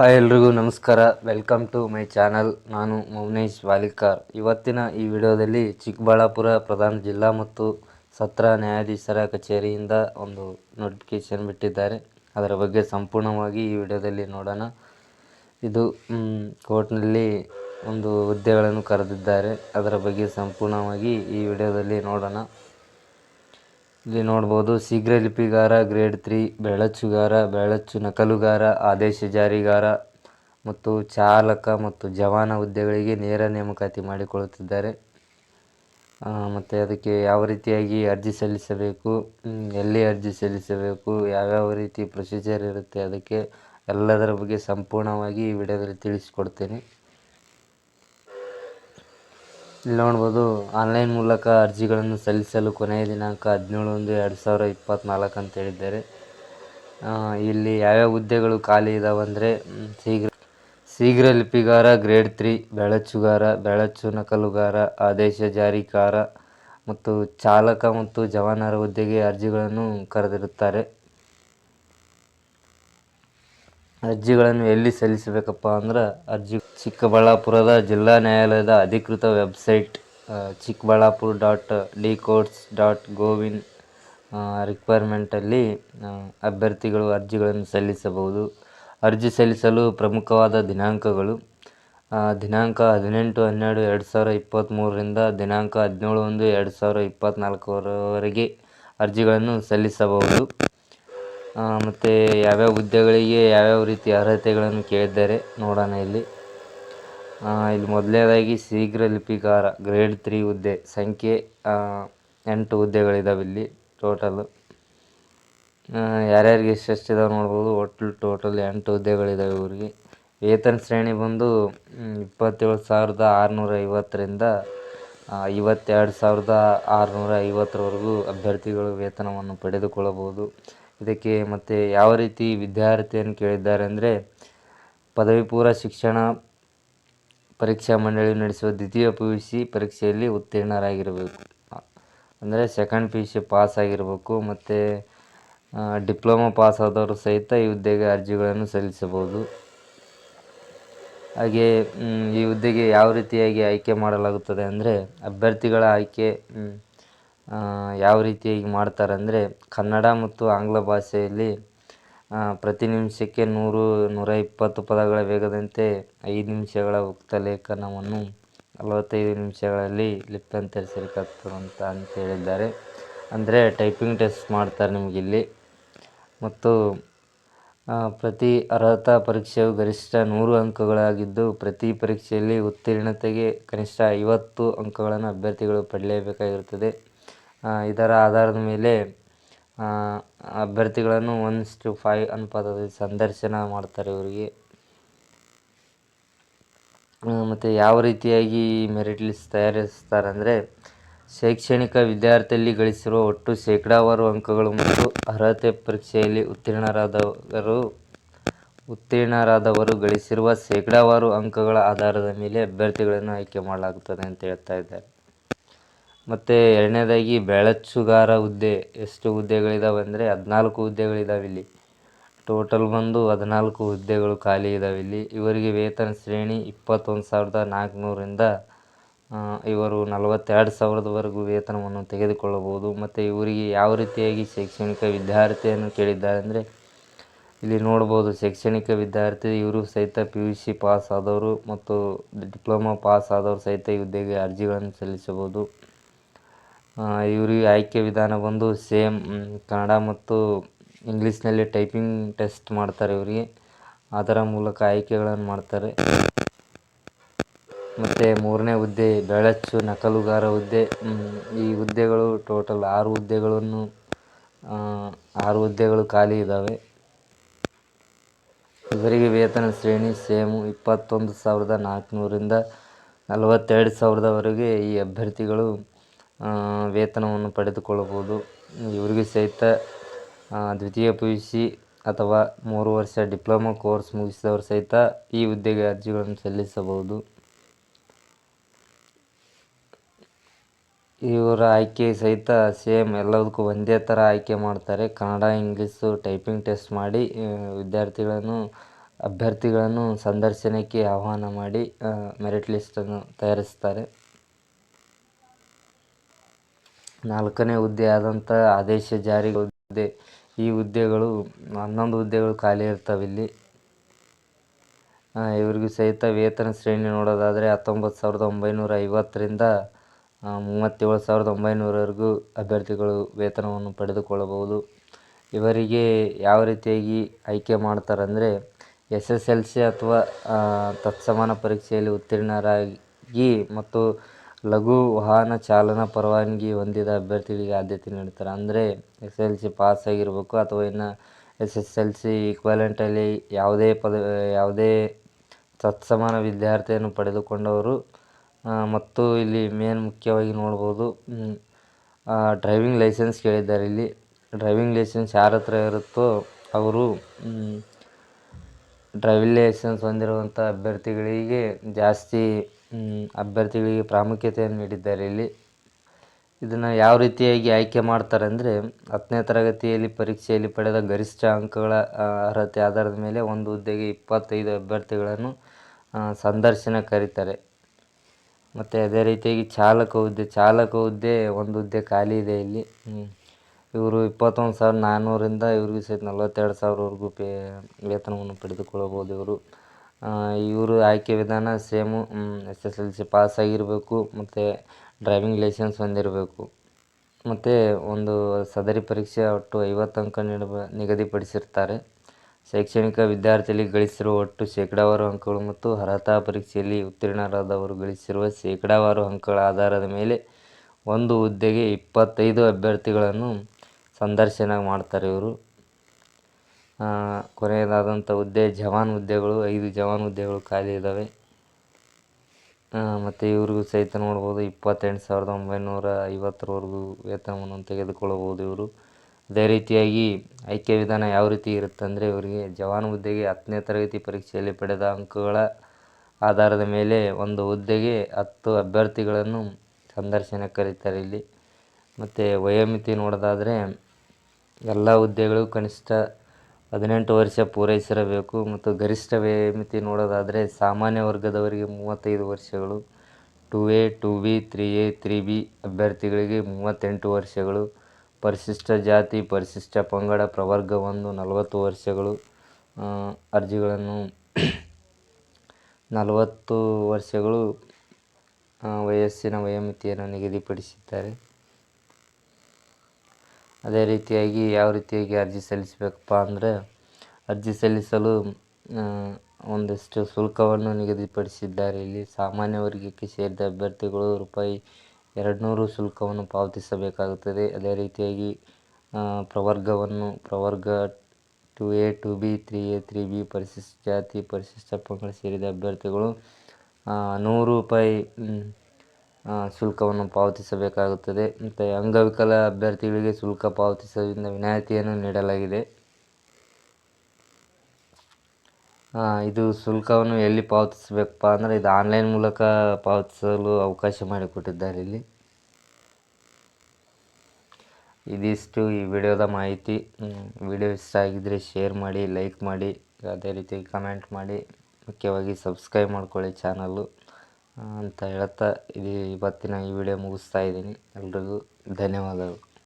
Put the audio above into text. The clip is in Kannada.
ಹಾಯ್ ಎಲ್ರಿಗೂ ನಮಸ್ಕಾರ. ವೆಲ್ಕಮ್ ಟು ಮೈ ಚಾನಲ್ ನಾನು ಮೌನೇಶ್ ವಾಲಿಕಾರ್. ಇವತ್ತಿನ ಈ ವಿಡಿಯೋದಲ್ಲಿ ಚಿಕ್ಕಬಳ್ಳಾಪುರ ಪ್ರಧಾನ ಜಿಲ್ಲಾ ಮತ್ತು ಸತ್ರ ನ್ಯಾಯಾಧೀಶರ ಕಚೇರಿಯಿಂದ ಒಂದು ನೋಟಿಫಿಕೇಶನ್ ಬಿಟ್ಟಿದ್ದಾರೆ. ಅದರ ಬಗ್ಗೆ ಸಂಪೂರ್ಣವಾಗಿ ಈ ವಿಡಿಯೋದಲ್ಲಿ ನೋಡೋಣ. ಇದು ಕೋರ್ಟ್ನಲ್ಲಿ ಒಂದು ಹುದ್ದೆಗಳನ್ನು ಕರೆದಿದ್ದಾರೆ. ಅದರ ಬಗ್ಗೆ ಸಂಪೂರ್ಣವಾಗಿ ಈ ವಿಡಿಯೋದಲ್ಲಿ ನೋಡೋಣ. ಇಲ್ಲಿ ನೋಡ್ಬೋದು, ಶೀಘ್ರ ಲಿಪಿಗಾರ, ಗ್ರೇಡ್ ತ್ರೀ, ಬೆಳಚುಗಾರ, ಬೆಳಚು ನಕಲುಗಾರ, ಆದೇಶ ಜಾರಿಗಾರ ಮತ್ತು ಚಾಲಕ ಮತ್ತು ಜವಾನ ಹುದ್ದೆಗಳಿಗೆ ನೇರ ನೇಮಕಾತಿ ಮಾಡಿಕೊಳ್ಳುತ್ತಿದ್ದಾರೆ. ಮತ್ತು ಅದಕ್ಕೆ ಯಾವ ರೀತಿಯಾಗಿ ಅರ್ಜಿ ಸಲ್ಲಿಸಬೇಕು ಎಲ್ಲಿ ಅರ್ಜಿ ಸಲ್ಲಿಸಬೇಕು, ಯಾವ್ಯಾವ ರೀತಿ ಪ್ರೊಸೀಜರ್ ಇರುತ್ತೆ, ಅದಕ್ಕೆ ಎಲ್ಲದರ ಬಗ್ಗೆ ಸಂಪೂರ್ಣವಾಗಿ ಈ ವಿಡಿಯೋದಲ್ಲಿ ತಿಳಿಸ್ಕೊಡ್ತೇನೆ. ಇಲ್ಲಿ ನೋಡ್ಬೋದು ಆನ್ಲೈನ್ ಮೂಲಕ ಅರ್ಜಿಗಳನ್ನು ಸಲ್ಲಿಸಲು ಕೊನೆಯ ದಿನಾಂಕ ಹದಿನೇಳು ಒಂದು ಎರಡು ಸಾವಿರ ಇಪ್ಪತ್ತ್ನಾಲ್ಕು ಅಂತ ಹೇಳಿದ್ದಾರೆ. ಇಲ್ಲಿ ಯಾವ್ಯಾವ ಹುದ್ದೆಗಳು ಖಾಲಿ ಇದಾವೆ ಅಂದರೆ ಶೀಘ್ರ ಶೀಘ್ರ ಲಿಪಿಗಾರ ಗ್ರೇಡ್ ತ್ರೀ ಬೆಳಚುಗಾರ, ಬೆಳಚು ನಕಲುಗಾರ, ಆದೇಶ ಜಾರಿಕಾರ ಮತ್ತು ಚಾಲಕ ಮತ್ತು ಜವಾನರ ಹುದ್ದೆಗೆ ಅರ್ಜಿಗಳನ್ನು ಕರೆದಿರುತ್ತಾರೆ. ಅರ್ಜಿಗಳನ್ನು ಎಲ್ಲಿ ಸಲ್ಲಿಸಬೇಕಪ್ಪ ಅಂದ್ರೆ ಅರ್ಜಿ ಚಿಕ್ಕಬಳ್ಳಾಪುರದ ಜಿಲ್ಲಾ ನ್ಯಾಯಾಲಯದ ಅಧಿಕೃತ website Chikkaballapura dot D courts dot gov in ರಿಕ್ವೈರ್ಮೆಂಟಲ್ಲಿ ಅಭ್ಯರ್ಥಿಗಳು ಅರ್ಜಿಗಳನ್ನು ಸಲ್ಲಿಸಬಹುದು. ಅರ್ಜಿ ಸಲ್ಲಿಸಲು ಪ್ರಮುಖವಾದ ದಿನಾಂಕಗಳು ದಿನಾಂಕ ಹದಿನೆಂಟು, ಹನ್ನೆರಡು, ಎರಡು ಸಾವಿರ ಇಪ್ಪತ್ತ್ಮೂರರಿಂದ ದಿನಾಂಕ ಹದಿನೇಳು ಒಂದು, ಎರಡು ಸಾವಿರ ಇಪ್ಪತ್ತ್ನಾಲ್ಕರವರೆಗೆ ಅರ್ಜಿಗಳನ್ನು ಸಲ್ಲಿಸಬಹುದು. ಮತ್ತು ಯಾವ್ಯಾವ ಹುದ್ದೆಗಳಿಗೆ ಯಾವ್ಯಾವ ರೀತಿ ಅರ್ಹತೆಗಳನ್ನು ಕೇಳಿದ್ದಾರೆ ನೋಡೋಣ ಇಲ್ಲಿ. ಇಲ್ಲಿ ಮೊದಲನೇದಾಗಿ ಶೀಘ್ರ ಲಿಪಿಕಾರ ಗ್ರೇಡ್ ತ್ರೀ ಹುದ್ದೆ, ಸಂಖ್ಯೆ ಎಂಟು ಹುದ್ದೆಗಳಿದ್ದಾವೆ ಇಲ್ಲಿ ಟೋಟಲು ಯಾರ್ಯಾರಿಗೆ ಎಷ್ಟೆಷ್ಟಿದಾವೆ ನೋಡ್ಬೋದು ಒಟ್ಟು ಟೋಟಲ್ ಎಂಟು ಹುದ್ದೆಗಳಿದ್ದಾವೆ ಇವರಿಗೆ. ವೇತನ ಶ್ರೇಣಿ ಬಂದು ಇಪ್ಪತ್ತೇಳು ಸಾವಿರದ ಆರುನೂರ ಐವತ್ತರಿಂದ ಐವತ್ತೆರಡು ಸಾವಿರದ ಆರುನೂರ ಐವತ್ತರವರೆಗೂ ಅಭ್ಯರ್ಥಿಗಳು ವೇತನವನ್ನು ಪಡೆದುಕೊಳ್ಳಬಹುದು. ಇದಕ್ಕೆ ಮತ್ತು ಯಾವ ರೀತಿ ವಿದ್ಯಾರ್ಥಿಯನ್ನು ಕೇಳಿದ್ದಾರೆ ಅಂದರೆ ಪದವಿ ಪೂರ್ವ ಶಿಕ್ಷಣ ಪರೀಕ್ಷಾ ಮಂಡಳಿ ನಡೆಸುವ ದ್ವಿತೀಯ ಪಿ ಯು ಸಿ ಪರೀಕ್ಷೆಯಲ್ಲಿ ಉತ್ತೀರ್ಣರಾಗಿರಬೇಕು. ಅಂದರೆ second P U C pass ಆಗಿರಬೇಕು ಮತ್ತು ಡಿಪ್ಲೊಮಾ ಪಾಸ್ ಆದವರು ಸಹಿತ ಈ ಹುದ್ದೆಗೆ ಅರ್ಜಿಗಳನ್ನು ಸಲ್ಲಿಸಬಹುದು. ಹಾಗೆ ಈ ಹುದ್ದೆಗೆ ಯಾವ ರೀತಿಯಾಗಿ ಆಯ್ಕೆ ಮಾಡಲಾಗುತ್ತದೆ ಅಂದರೆ ಅಭ್ಯರ್ಥಿಗಳ ಆಯ್ಕೆ ಯಾವ ರೀತಿಯಾಗಿ ಮಾಡ್ತಾರೆ ಅಂದರೆ ಕನ್ನಡ ಮತ್ತು ಆಂಗ್ಲ ಭಾಷೆಯಲ್ಲಿ ಪ್ರತಿ ನಿಮಿಷಕ್ಕೆ ನೂರು, ನೂರ ಇಪ್ಪತ್ತು ಪದಗಳ ವೇಗದಂತೆ ಐದು ನಿಮಿಷಗಳ ಉಕ್ತ ಲೇಖನವನ್ನು ನಲವತ್ತೈದು ನಿಮಿಷಗಳಲ್ಲಿ ಲಿಪ್ಯಂತರಿಸಲಿಕ್ಕಾಗ್ತದಂತ ಅಂತ ಅಂತ ಹೇಳಿದ್ದಾರೆ. ಅಂದರೆ ಟೈಪಿಂಗ್ ಟೆಸ್ಟ್ ಮಾಡ್ತಾರೆ ನಿಮಗಿಲ್ಲಿ ಮತ್ತು ಪ್ರತಿ ಅರ್ಹತಾ ಪರೀಕ್ಷೆಯು ಗರಿಷ್ಠ ನೂರು ಅಂಕಗಳಾಗಿದ್ದು, ಪ್ರತಿ ಪರೀಕ್ಷೆಯಲ್ಲಿ ಉತ್ತೀರ್ಣತೆಗೆ ಕನಿಷ್ಠ ಐವತ್ತು ಅಂಕಗಳನ್ನು ಅಭ್ಯರ್ಥಿಗಳು ಪಡೆಯಲೇಬೇಕಾಗಿರುತ್ತದೆ ಇದರ ಆಧಾರದ ಮೇಲೆ ಅಭ್ಯರ್ಥಿಗಳನ್ನು ಒನ್ಸ್ ಫೈವ್ ಅನುಪಾತದಲ್ಲಿ ಸಂದರ್ಶನ ಮಾಡ್ತಾರೆ ಇವರಿಗೆ. ಮತ್ತು ಯಾವ ರೀತಿಯಾಗಿ ಮೆರಿಟ್ ಲಿಸ್ಟ್ ತಯಾರಿಸ್ತಾರಂದರೆ, ಶೈಕ್ಷಣಿಕ ವಿದ್ಯಾರ್ಥಿಯಲ್ಲಿ ಗಳಿಸಿರುವ ಒಟ್ಟು ಶೇಕಡಾವಾರು ಅಂಕಗಳು ಮತ್ತು ಅರ್ಹತೆ ಪರೀಕ್ಷೆಯಲ್ಲಿ ಉತ್ತೀರ್ಣರಾದವರು ಉತ್ತೀರ್ಣರಾದವರು ಗಳಿಸಿರುವ ಶೇಕಡಾವಾರು ಅಂಕಗಳ ಆಧಾರದ ಮೇಲೆ ಅಭ್ಯರ್ಥಿಗಳನ್ನು ಆಯ್ಕೆ ಮಾಡಲಾಗುತ್ತದೆ ಅಂತ ಹೇಳ್ತಾ ಇದ್ದಾರೆ. ಮತ್ತು ಎರಡನೇದಾಗಿ ಬೆಳಚುಗಾರ ಹುದ್ದೆ. ಎಷ್ಟು ಹುದ್ದೆಗಳಿದಾವೆ ಅಂದರೆ ಹದಿನಾಲ್ಕು ಹುದ್ದೆಗಳಿದಾವೆ ಇಲ್ಲಿ. ಟೋಟಲ್ ಬಂದು ಹದಿನಾಲ್ಕು ಹುದ್ದೆಗಳು ಖಾಲಿ ಇದ್ದಾವೆ ಇಲ್ಲಿ. ಇವರಿಗೆ ವೇತನ ಶ್ರೇಣಿ ಇಪ್ಪತ್ತೊಂದು ಸಾವಿರದ ನಾಲ್ಕುನೂರಿಂದ ಇವರು ನಲವತ್ತೆರಡು ಸಾವಿರದವರೆಗೂ ವೇತನವನ್ನು ತೆಗೆದುಕೊಳ್ಳಬಹುದು. ಮತ್ತು ಇವರಿಗೆ ಯಾವ ರೀತಿಯಾಗಿ ಶೈಕ್ಷಣಿಕ ವಿದ್ಯಾರ್ಥಿಯನ್ನು ಕೇಳಿದ್ದಾರೆ ಅಂದರೆ, ಇಲ್ಲಿ ನೋಡ್ಬೋದು ಶೈಕ್ಷಣಿಕ ವಿದ್ಯಾರ್ಥಿ ಇವರು ಸಹಿತ ಪಿ ಯು ಸಿ ಪಾಸ್ ಆದವರು ಮತ್ತು ಡಿಪ್ಲೊಮಾ ಪಾಸ್ ಆದವರು ಸಹಿತ ಈ ಹುದ್ದೆಗೆ ಅರ್ಜಿಗಳನ್ನು ಸಲ್ಲಿಸಬಹುದು. ಆ, ಇವರಿಗೆ ಆಯ್ಕೆ ವಿಧಾನ ಬಂದು ಸೇಮ್ ಕನ್ನಡ ಮತ್ತು ಇಂಗ್ಲೀಷ್ನಲ್ಲಿ ಟೈಪಿಂಗ್ ಟೆಸ್ಟ್ ಮಾಡ್ತಾರೆ ಇವರಿಗೆ. ಅದರ ಮೂಲಕ ಆಯ್ಕೆಗಳನ್ನು ಮಾಡ್ತಾರೆ. ಮತ್ತು ಮೂರನೇ ಹುದ್ದೆ ಬೆಳಚು ನಕಲುಗಾರ ಹುದ್ದೆ. ಈ ಹುದ್ದೆಗಳು ಟೋಟಲ್ ಆರು ಹುದ್ದೆಗಳನ್ನು ಆರು ಹುದ್ದೆಗಳು ಖಾಲಿ ಇದ್ದಾವೆ ಇವರಿಗೆ ವೇತನ ಶ್ರೇಣಿ ಸೇಮು ಇಪ್ಪತ್ತೊಂದು ಸಾವಿರದ ನಾಲ್ಕುನೂರಿಂದ ನಲವತ್ತೆರಡು ಸಾವಿರದವರೆಗೆ ಈ ಅಭ್ಯರ್ಥಿಗಳು ವೇತನವನ್ನು ಪಡೆದುಕೊಳ್ಳಬಹುದು. ಇವರಿಗೆ ಸಹಿತ ದ್ವಿತೀಯ ಪಿ ಯು ಸಿ ಅಥವಾ ಮೂರು ವರ್ಷ ಡಿಪ್ಲೊಮಾ ಕೋರ್ಸ್ ಮುಗಿಸಿದವರು ಸಹಿತ ಈ ಹುದ್ದೆಗೆ ಅರ್ಜಿಗಳನ್ನು ಸಲ್ಲಿಸಬಹುದು. ಇವರ ಆಯ್ಕೆ ಸಹಿತ ಸೇಮ್, ಎಲ್ಲದಕ್ಕೂ ಒಂದೇ ಥರ ಆಯ್ಕೆ ಮಾಡ್ತಾರೆ. ಕನ್ನಡ, ಇಂಗ್ಲೀಷು ಟೈಪಿಂಗ್ ಟೆಸ್ಟ್ ಮಾಡಿ ವಿದ್ಯಾರ್ಥಿಗಳನ್ನು, ಅಭ್ಯರ್ಥಿಗಳನ್ನು ಸಂದರ್ಶನಕ್ಕೆ ಆಹ್ವಾನ ಮಾಡಿ ಮೆರಿಟ್ ಲಿಸ್ಟನ್ನು ತಯಾರಿಸ್ತಾರೆ. ನಾಲ್ಕನೇ ಹುದ್ದೆ ಆದಂಥ ಆದೇಶ ಜಾರಿಗೆ ಹುದ್ದೆ ಈ ಹುದ್ದೆಗಳು, ಹನ್ನೊಂದು ಹುದ್ದೆಗಳು ಖಾಲಿ ಇರ್ತವೆ ಇಲ್ಲಿ. ಇವರಿಗೂ ಸಹಿತ ವೇತನ ಶ್ರೇಣಿ ನೋಡೋದಾದರೆ ಹತ್ತೊಂಬತ್ತು ಸಾವಿರದ ಒಂಬೈನೂರ ಐವತ್ತರಿಂದ ಮೂವತ್ತೇಳು ಸಾವಿರದ ಒಂಬೈನೂರವರೆಗೂ ಅಭ್ಯರ್ಥಿಗಳು ವೇತನವನ್ನು ಪಡೆದುಕೊಳ್ಳಬಹುದು. ಇವರಿಗೆ ಯಾವ ರೀತಿಯಾಗಿ ಆಯ್ಕೆ ಮಾಡ್ತಾರಂದರೆ, ಎಸ್ ಎಸ್ ಎಲ್ ಸಿ ಅಥವಾ ತತ್ಸಮಾನ ಪರೀಕ್ಷೆಯಲ್ಲಿ ಉತ್ತೀರ್ಣರಾಗಿ ಮತ್ತು ಲಘು ವಾಹನ ಚಾಲನಾ ಪರವಾನಗಿ ಹೊಂದಿದ ಅಭ್ಯರ್ಥಿಗಳಿಗೆ ಆದ್ಯತೆ ನೀಡ್ತಾರೆ ಅಂದರೆ ಎಸ್ ಎಲ್ ಸಿ ಪಾಸ್ ಆಗಿರಬೇಕು ಅಥವಾ ಇನ್ನು ಎಸ್ ಎಸ್ ಎಲ್ ಸಿ ಈಕ್ವಲೆಂಟಲ್ಲಿ ಯಾವುದೇ ಪದ, ಯಾವುದೇ ತತ್ಸಮಾನ ವಿದ್ಯಾರ್ಥಿಯನ್ನು ಪಡೆದುಕೊಂಡವರು ಮತ್ತು ಇಲ್ಲಿ ಮೇನ್ ಮುಖ್ಯವಾಗಿ ನೋಡ್ಬೋದು ಡ್ರೈವಿಂಗ್ ಲೈಸೆನ್ಸ್ ಕೇಳಿದ್ದಾರೆ ಇಲ್ಲಿ. ಡ್ರೈವಿಂಗ್ ಲೈಸೆನ್ಸ್ ಯಾರ ಹತ್ರ ಇರುತ್ತೋ ಅವರು ಡ್ರೈವಿಂಗ್ ಲೈಸೆನ್ಸ್ ಹೊಂದಿರುವಂಥ ಅಭ್ಯರ್ಥಿಗಳಿಗೆ ಜಾಸ್ತಿ ಅಭ್ಯರ್ಥಿಗಳಿಗೆ ಪ್ರಾಮುಖ್ಯತೆಯನ್ನು ನೀಡಿದ್ದಾರೆ. ಇಲ್ಲಿ ಇದನ್ನು ಯಾವ ರೀತಿಯಾಗಿ ಆಯ್ಕೆ ಮಾಡ್ತಾರೆ ಅಂದರೆ ಹತ್ತನೇ ತರಗತಿಯಲ್ಲಿ ಪರೀಕ್ಷೆಯಲ್ಲಿ ಪಡೆದ ಗರಿಷ್ಠ ಅಂಕಗಳ ಅರ್ಹತೆ ಆಧಾರದ ಮೇಲೆ ಒಂದು ಹುದ್ದೆಗೆ ಇಪ್ಪತ್ತೈದು ಅಭ್ಯರ್ಥಿಗಳನ್ನು ಸಂದರ್ಶನ ಕರೀತಾರೆ. ಮತ್ತು ಅದೇ ರೀತಿಯಾಗಿ ಚಾಲಕ ಹುದ್ದೆ ಚಾಲಕ ಹುದ್ದೆ ಒಂದು ಹುದ್ದೆ ಖಾಲಿ ಇದೆ ಇಲ್ಲಿ. ಇವರು ಇಪ್ಪತ್ತೊಂದು ಸಾವಿರದ ನಾನ್ನೂರಿಂದ ಇವ್ರಿಗೂ ಸಹಿತ ನಲ್ವತ್ತೆರಡು ಸಾವಿರವರೆಗೂ ಪೇ, ವೇತನವನ್ನು ಪಡೆದುಕೊಳ್ಳಬಹುದು ಇವರು. ಇವರು ಆಯ್ಕೆ ವಿಧಾನ same S S L C pass ಆಗಿರಬೇಕು, ಮತ್ತು ಡ್ರೈವಿಂಗ್ ಲೈಸೆನ್ಸ್ ಹೊಂದಿರಬೇಕು. ಮತ್ತು ಒಂದು ಸದರಿ ಪರೀಕ್ಷೆ ಒಟ್ಟು ಐವತ್ತು ಅಂಕ ನೀಡಬ ನಿಗದಿಪಡಿಸಿರ್ತಾರೆ. ಶೈಕ್ಷಣಿಕ ವಿದ್ಯಾರ್ಥಿಯಲ್ಲಿ ಗಳಿಸಿರುವ ಒಟ್ಟು ಶೇಕಡಾವಾರು ಅಂಕಗಳು ಮತ್ತು ಅರ್ಹತಾ ಪರೀಕ್ಷೆಯಲ್ಲಿ ಉತ್ತೀರ್ಣರಾದವರು ಗಳಿಸಿರುವ ಶೇಕಡಾವಾರು ಅಂಕಗಳ ಆಧಾರದ ಮೇಲೆ ಒಂದು ಹುದ್ದೆಗೆ ಇಪ್ಪತ್ತೈದು ಅಭ್ಯರ್ಥಿಗಳನ್ನು ಸಂದರ್ಶನ ಮಾಡ್ತಾರೆ ಇವರು. ಕೊನೆಯದಾದಂಥ ಹುದ್ದೆ, ಜವಾನ್ ಹುದ್ದೆಗಳು, ಐದು ಜವಾನ್ ಹುದ್ದೆಗಳು ಖಾಲಿ ಇದ್ದಾವೆ ಮತ್ತು ಇವ್ರಿಗೂ ಸಹಿತ ನೋಡ್ಬೋದು ಇಪ್ಪತ್ತೆಂಟು ಸಾವಿರದ ಒಂಬೈನೂರ ಐವತ್ತರವರೆಗೂ ವೇತನವನ್ನು ತೆಗೆದುಕೊಳ್ಳಬಹುದು ಇವರು. ಅದೇ ರೀತಿಯಾಗಿ ಆಯ್ಕೆ ವಿಧಾನ ಯಾವ ರೀತಿ ಇರುತ್ತೆ ಅಂದರೆ ಇವರಿಗೆ ಜವಾನ್ ಹುದ್ದೆಗೆ ಹತ್ತನೇ ತರಗತಿ ಪರೀಕ್ಷೆಯಲ್ಲಿ ಪಡೆದ ಅಂಕಗಳ ಆಧಾರದ ಮೇಲೆ ಒಂದು ಹುದ್ದೆಗೆ ಹತ್ತು ಅಭ್ಯರ್ಥಿಗಳನ್ನು ಸಂದರ್ಶನ ಕರೀತಾರೆ ಇಲ್ಲಿ. ಮತ್ತು ವಯೋಮಿತಿ ನೋಡೋದಾದರೆ ಎಲ್ಲ ಹುದ್ದೆಗಳು ಕನಿಷ್ಠ ಹದಿನೆಂಟು ವರ್ಷ ಪೂರೈಸಿರಬೇಕು ಮತ್ತು ಗರಿಷ್ಠ ವಯೋಮಿತಿ ನೋಡೋದಾದರೆ ಸಾಮಾನ್ಯ ವರ್ಗದವರಿಗೆ ಮೂವತ್ತೈದು ವರ್ಷಗಳು, two A, two B, three A, three B ಅಭ್ಯರ್ಥಿಗಳಿಗೆ ಮೂವತ್ತೆಂಟು ವರ್ಷಗಳು, ಪರಿಶಿಷ್ಟ ಜಾತಿ, ಪರಿಶಿಷ್ಟ ಪಂಗಡ ಪ್ರವರ್ಗ ಒಂದು ನಲವತ್ತು ವರ್ಷಗಳು ಅರ್ಜಿಗಳನ್ನು ನಲವತ್ತು ವರ್ಷಗಳು ವಯಸ್ಸಿನ ವಯೋಮಿತಿಯನ್ನು ನಿಗದಿಪಡಿಸಿದ್ದಾರೆ. ಅದೇ ರೀತಿಯಾಗಿ ಯಾವ ರೀತಿಯಾಗಿ ಅರ್ಜಿ ಸಲ್ಲಿಸಬೇಕಪ್ಪ ಅಂದರೆ ಅರ್ಜಿ ಸಲ್ಲಿಸಲು ಒಂದಿಷ್ಟು ಶುಲ್ಕವನ್ನು ನಿಗದಿಪಡಿಸಿದ್ದಾರೆ. ಇಲ್ಲಿ ಸಾಮಾನ್ಯ ವರ್ಗಕ್ಕೆ ಸೇರಿದ ಅಭ್ಯರ್ಥಿಗಳು ರೂಪಾಯಿ ಎರಡು ನೂರು ಶುಲ್ಕವನ್ನು ಪಾವತಿಸಬೇಕಾಗುತ್ತದೆ. ಅದೇ ರೀತಿಯಾಗಿ ಪ್ರವರ್ಗವನ್ನು, ಪ್ರವರ್ಗ two A, two B, three A, three B ಪರಿಶಿಷ್ಟ ಜಾತಿ ಪರಿಶಿಷ್ಟ ಪಂಗಡ ಸೇರಿದ ಅಭ್ಯರ್ಥಿಗಳು ನೂರು ರೂಪಾಯಿ ಶುಲ್ಕವನ್ನು ಪಾವತಿಸಬೇಕಾಗುತ್ತದೆ. ಮತ್ತು ಅಂಗವಿಕಲ ಅಭ್ಯರ್ಥಿಗಳಿಗೆ ಶುಲ್ಕ ಪಾವತಿಸೋದ್ರಿಂದ ವಿನಾಯಿತಿಯನ್ನು ನೀಡಲಾಗಿದೆ. ಇದು ಶುಲ್ಕವನ್ನು ಎಲ್ಲಿ ಪಾವತಿಸಬೇಕಪ್ಪ ಅಂದರೆ ಇದು ಆನ್ಲೈನ್ ಮೂಲಕ ಪಾವತಿಸಲು ಅವಕಾಶ ಮಾಡಿಕೊಟ್ಟಿದ್ದಾರೆ ಇಲ್ಲಿ. ಇದಿಷ್ಟು ಈ ವಿಡಿಯೋದ ಮಾಹಿತಿ. ವಿಡಿಯೋ ಇಷ್ಟ ಆಗಿದ್ದರೆ ಶೇರ್ ಮಾಡಿ, ಲೈಕ್ ಮಾಡಿ, ಅದೇ ರೀತಿ ಕಮೆಂಟ್ ಮಾಡಿ. ಮುಖ್ಯವಾಗಿ ಸಬ್ಸ್ಕ್ರೈಬ್ ಮಾಡ್ಕೊಳ್ಳಿ ಚಾನಲ್ಲು. ಅಂತ ಹೇಳ್ತಾ ಇದು ಇವತ್ತಿನ ಈ ವಿಡಿಯೋ ಮುಗಿಸ್ತಾ ಇದ್ದೀನಿ. ಎಲ್ರಿಗೂ ಧನ್ಯವಾದಗಳು.